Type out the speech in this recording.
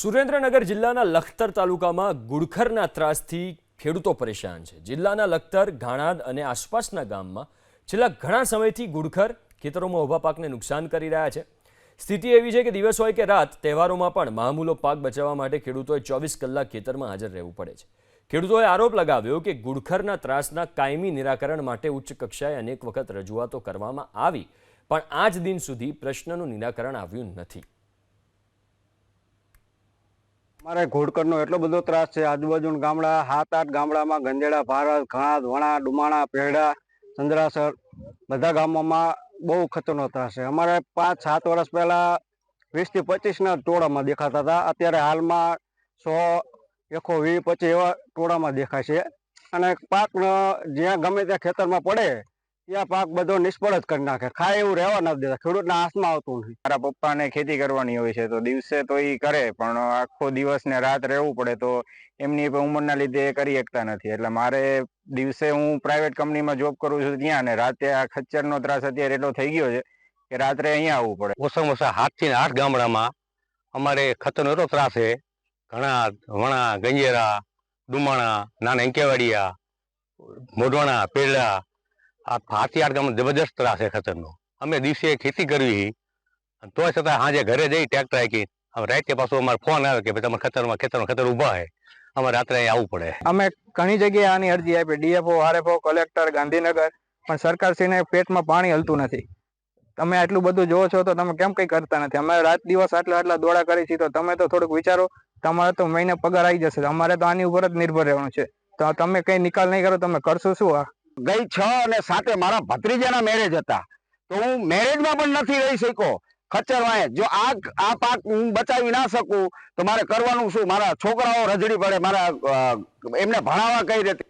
સુરેન્દ્રનગર જિલ્લાના લખતર તાલુકામાં ગુડખરના ત્રાસથી ખેડૂતો પરેશાન છે. જિલ્લાના લખતર, ઘાણાદ અને આસપાસના ગામમાં છેલ્લા ઘણા સમયથી ગુડખર ખેતરોમાં ઊભા પાકને નુકસાન કરી રહ્યા છે. સ્થિતિ એવી છે કે દિવસ હોય કે રાત તહેવારોમાં પણ મહામૂલો પાક બચાવવા માટે ખેડૂતોએ ચોવીસ કલાક ખેતરમાં હાજર રહેવું પડે છે. ખેડૂતોએ આરોપ લગાવ્યો કે ગુડખરના ત્રાસના કાયમી નિરાકરણ માટે ઉચ્ચ કક્ષાએ અનેક વખત રજૂઆતો કરવામાં આવી, પણ આજ દિન સુધી પ્રશ્નનું નિરાકરણ આવ્યું નથી. અમારે ઘોડકરનો એટલો બધો ત્રાસ છે. આજુબાજુ ગામડા સાત આઠ ગામડામાં ગંજેડા ભારત ઘણાદ વણા, ડુમાણા પેડા ચંદ્રાસર બધા ગામોમાં બહુ ખતરનો ત્રાસ છે. અમારે પાંચ સાત વર્ષ પહેલા વીસથી પચીસ ના ટોળામાં દેખાતા હતા. અત્યારે હાલમાં સો એકસો વીસ પચીસ એવા ટોળામાં દેખાય છે. અને પાક જ્યાં ગમે ત્યાં ખેતરમાં પડે પાક બધો નિષ્ફળ જ કરી નાખે. ખાય એવું રહેવા નથી દેતા. ખેડૂતના હાથમાં આવતું નથી. મારા પપ્પાને ખેતી કરવાની હોય છે તો દિવસે તો એ કરે પણ આખો દિવસ ને રાત રહેવું પડે તો એમની ઉંમરના લીધે એ કરી શકતા નથી. એટલે મારે દિવસે હું પ્રાઇવેટ કંપનીમાં જોબ કરું છું ત્યાં અને રાતે આ ખચ્ચરનો ત્રાસ અત્યારે એટલો થઈ ગયો છે કે રાત્રે અહીંયા આવવું પડે. ઓછામાં ઓછા સાતથી આઠ ગામડામાં અમારે ખતરનો એટલો ત્રાસ છે. ઘણા વણા ગંજેરા ડુમાણા નાના અંકેવાડિયા મોઢવાણા પેલા આ સાતથી આઠ ગામમાં જબરદસ્ત ત્રાસ છે ખતરનો. અમે દિવસે ખેતી કરવી તોય છતાં સાંજે ઘરે જઈ ટ્રેક્ટર હાકી હવે રાતે પાછો અમારે ફોન આવે કે ભાઈ તમારે ખતરમાં, ખેતરમાં ખતર ઊભા છે અમારે રાત્રે આવવું પડે. અમે ઘણી જગ્યાએ આની અરજી આપી. DFO, RFO collector Gandhinagar. પણ સરકારશ્રીને પેટમાં પાણી હલતું નથી. તમે આટલું બધું જોવો છો તો તમે કેમ કંઈ કરતા નથી? અમે રાત દિવસ આટલા આટલા દોડા કરી છીએ તો તમે તો થોડુંક વિચારો, તમારે તો મહિને પગાર આવી જશે. અમારે તો આની ઉપર જ નિર્ભર રહેવાનું છે. તો તમે કઈ નિકાલ નહીં કરો, તમે કરશો શું આ? ગઈ છ અને સાતે મારા ભત્રીજાના મેરેજ હતા. તો હું મેરેજમાં પણ નથી રહી શક્યો. ખચર વાંહે, જો આ આ પાક હું બચાવી ના શકું, તો મારે કરવાનું શું? મારા છોકરાઓ રજડી પડે, મારા એમને ભણાવવા કઈ રીતે